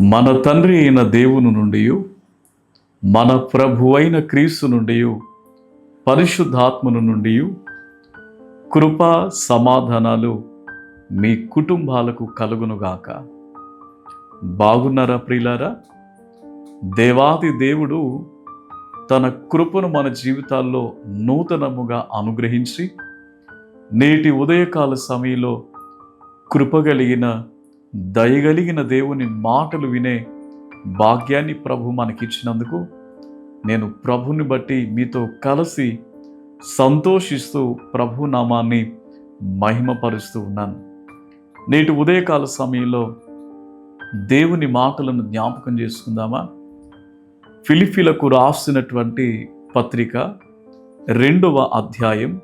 మన తండ్రి అయిన దేవుని నుండి మన ప్రభువైన క్రీస్తు నుండి పరిశుద్ధాత్మను నుండి కృప సమాధానాలు మీ కుటుంబాలకు కలుగునుగాక. బాగున్నారా ప్రియులారా? దేవాది దేవుడు తన కృపను మన జీవితాల్లో నూతనముగా అనుగ్రహించి నేటి ఉదయకాల సమయంలో కృపగలిగిన దయగలిగిన దేవుని మాటలు వినే భాగ్యాన్ని ప్రభు మనకిచ్చినందుకు నేను ప్రభుని బట్టి మీతో కలిసి సంతోషిస్తూ ప్రభు నామాన్ని మహిమపరుస్తూ ఉన్నాను. నేటి ఉదయకాల సమయంలో దేవుని మాటలను జ్ఞాపకం చేసుకుందామా? ఫిలిఫిలకు రాసినటువంటి పత్రిక రెండవ అధ్యాయం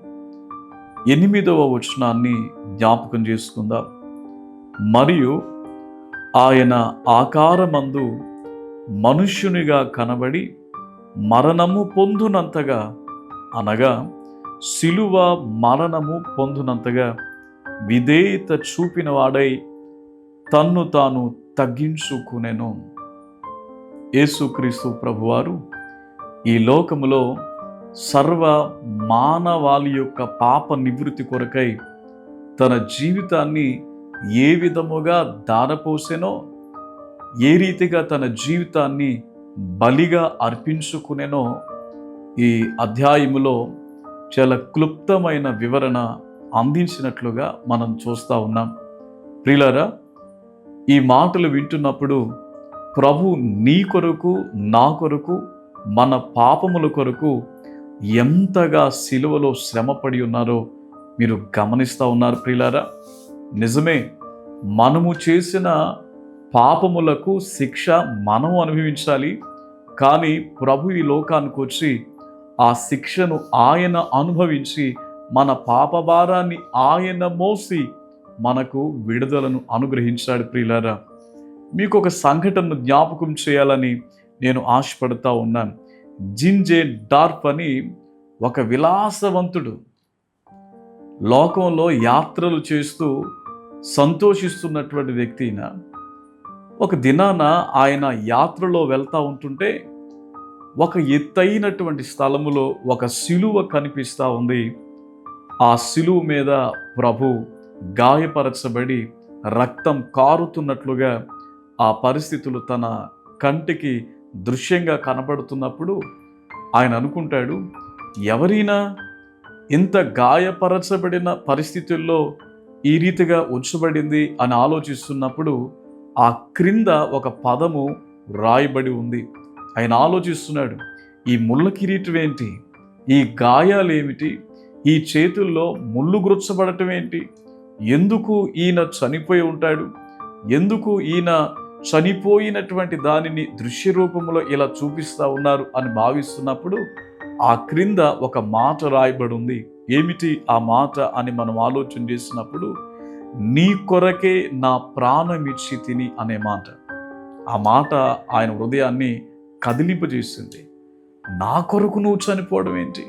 ఎనిమిదవ వచనాన్ని జ్ఞాపకం చేసుకుందాం. మరియు ఆయన ఆకారమందు మనుష్యునిగా కనబడి మరణము పొందునంతగా అనగా శిలువ మరణము పొందునంతగా విధేయత చూపినవాడై తన్ను తాను తగ్గించుకునేను. యేసుక్రీస్తు ప్రభువారు ఈ లోకములో సర్వ మానవాళి యొక్క పాప నివృత్తి కొరకై తన జీవితాన్ని ఏ విధముగా దారపోసెనో ఏ రీతిగా తన జీవితాన్ని బలిగా అర్పించుకునేనో ఈ అధ్యాయములో చాలా క్లుప్తమైన వివరణ అందించినట్లుగా మనం చూస్తూ ఉన్నాం. ప్రిలరా ఈ మాటలు వింటున్నప్పుడు ప్రభు నీ కొరకు నా కొరకు మన పాపముల కొరకు ఎంతగా సిలువలో శ్రమపడి ఉన్నారో మీరు గమనిస్తూ ఉన్నారు ప్రిలారా నిజమే మనము చేసిన పాపములకు శిక్ష మనం అనుభవించాలి. కానీ ప్రభు ఈ లోకానికి వచ్చి ఆ శిక్షను ఆయన అనుభవించి మన పాప భారాన్ని ఆయన మోసి మనకు విడుదలను అనుగ్రహించాడు ప్రియులారా. మీకు ఒక సంఘటనను జ్ఞాపకం చేయాలని నేను ఆశపడుతూ ఉన్నాను. జింజే డార్ప్ అని ఒక విలాసవంతుడు లోకంలో యాత్రలు చేస్తూ సంతోషిస్తున్నటువంటి వ్యక్తి అయినా ఒక దినాన ఆయన యాత్రలో వెళ్తూ ఉంటుంటే ఒక ఎత్తైనటువంటి స్థలములో ఒక సిలువ కనిపిస్తూ ఉంది. ఆ సిలువ మీద ప్రభు గాయపరచబడి రక్తం కారుతున్నట్లుగా ఆ పరిస్థితులు తన కంటికి దృశ్యంగా కనబడుతున్నప్పుడు ఆయన అనుకుంటాడు ఎవరైనా ఇంత గాయపరచబడిన పరిస్థితుల్లో ఈ రీతిగా ఉంచబడింది అని ఆలోచిస్తున్నప్పుడు ఆ క్రింద ఒక పదము రాయబడి ఉంది. ఆయన ఆలోచిస్తున్నాడు ఈ ముళ్ళ కిరీటం ఏంటి? ఈ గాయాలు ఏమిటి? ఈ చేతుల్లో ముళ్ళు గుచ్చబడటం ఏంటి? ఎందుకు ఈయన చనిపోయి ఉంటాడు? ఎందుకు ఈయన చనిపోయినటువంటి దానిని దృశ్య రూపంలో ఇలా చూపిస్తా ఉన్నారు అని భావిస్తున్నప్పుడు ఆ క్రింద ఒక మాట రాయబడి ఉంది. ఏమిటి ఆ మాట అని మనం ఆలోచన చేసినప్పుడు నీ కొరకే నా ప్రాణమిచ్చి తిని అనే మాట. ఆ మాట ఆయన హృదయాన్ని కదిలింపజేసింది నా కొరకు నువ్వు చనిపోవడం ఏంటి?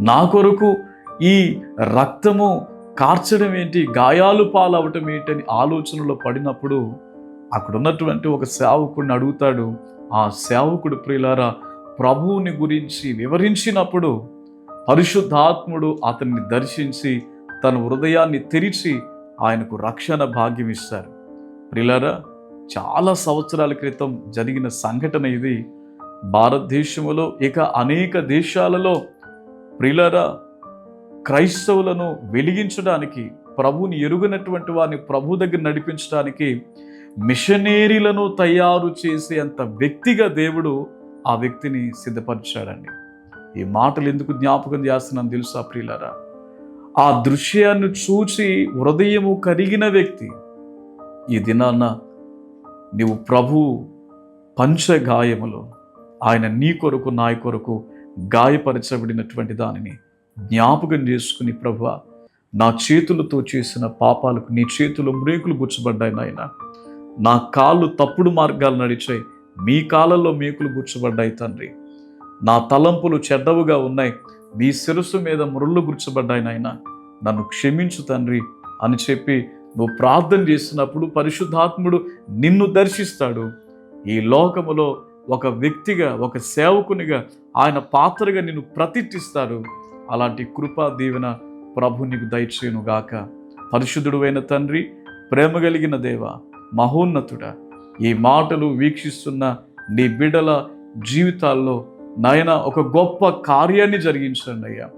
నా కొరకు ఈ రక్తము కార్చడం ఏంటి? గాయాలు పాలవటం ఏంటి? అని ఆలోచనలో పడినప్పుడు అక్కడ ఉన్నటువంటి ఒక సేవకుడిని అడుగుతాడు. ఆ సేవకుడు ప్రియులారా ప్రభువుని గురించి వివరించినప్పుడు పరిశుద్ధాత్ముడు అతన్ని దర్శించి తన హృదయాన్ని తెరిచి ఆయనకు రక్షణ భాగ్యం ఇస్తారు. ప్రిలరా చాలా సంవత్సరాల క్రితం జరిగిన సంఘటన ఇది. భారతదేశంలో ఇక అనేక దేశాలలో ప్రిలరా క్రైస్తవులను వెలిగించడానికి ప్రభుని ఎరుగనటువంటి వారిని ప్రభు దగ్గర నడిపించడానికి మిషనరీలను తయారు చేసేంత వ్యక్తిగా దేవుడు ఆ వ్యక్తిని సిద్ధపరిచాడండి. ఈ మాటలు ఎందుకు జ్ఞాపకం చేస్తున్నాను తెలుసా ప్రియులరా? ఆ దృశ్యాన్ని చూసి హృదయము కరిగిన వ్యక్తి ఈ దినాన నీవు ప్రభు పంచగాయములో ఆయన నీ కొరకు నా కొరకు గాయపరచబడినటువంటి దానిని జ్ఞాపకం చేసుకుని ప్రభు నా చేతులతో చేసిన పాపాలకు నీ చేతులు మ్రేకులు గుచ్చబడ్డాయి నాయన. నా కాళ్ళు తప్పుడు మార్గాలు నడిచాయి మీ కాళ్ళల్లో మేకులు గుచ్చబడ్డాయి తండ్రి. నా తలంపులు చెడ్డవుగా ఉన్నాయి. నీ శిరస్సు మీద మురళ్ళు గుర్చబడ్డాయి నాయన. నన్ను క్షమించు తండ్రి అని చెప్పి నువ్వు ప్రార్థన చేసినప్పుడు పరిశుద్ధాత్ముడు నిన్ను దర్శిస్తాడు. ఈ లోకములో ఒక వ్యక్తిగా ఒక సేవకునిగా ఆయన పాత్రగా నిన్ను ప్రతిష్ఠిస్తాడు. అలాంటి కృపా దీవెన ప్రభు నీకు దయచేయును గాక పరిశుద్ధుడు అయిన తండ్రి ప్రేమ కలిగిన దేవ మహోన్నతుడా ఈ మాటలు వీక్షిస్తున్న నీ బిడల జీవితాల్లో నాయన ఒక గొప్ప కార్యాన్ని జరిగించండి అయ్యా.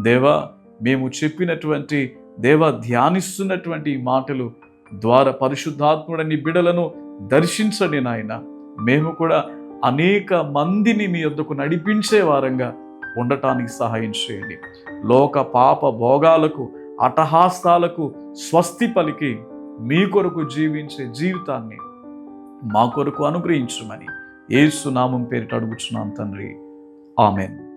దేవా మేము చెప్పినటువంటి దేవ ధ్యానిస్తున్నటువంటి మాటలు ద్వారా పరిశుద్ధాత్ముడని బిడలను దర్శించండి నాయన. మేము కూడా అనేక మందిని మీ వద్దకు నడిపించే వారంగా ఉండటానికి సహాయం చేయండి. లోక పాప భోగాలకు అటహాస్తాలకు స్వస్తి పలికి మీ కొరకు జీవించే జీవితాన్ని మా కొరకు అనుగ్రహించమని ఏసు నామం పేరిట అడుగుచున్నాం తండ్రి. ఆమెన్.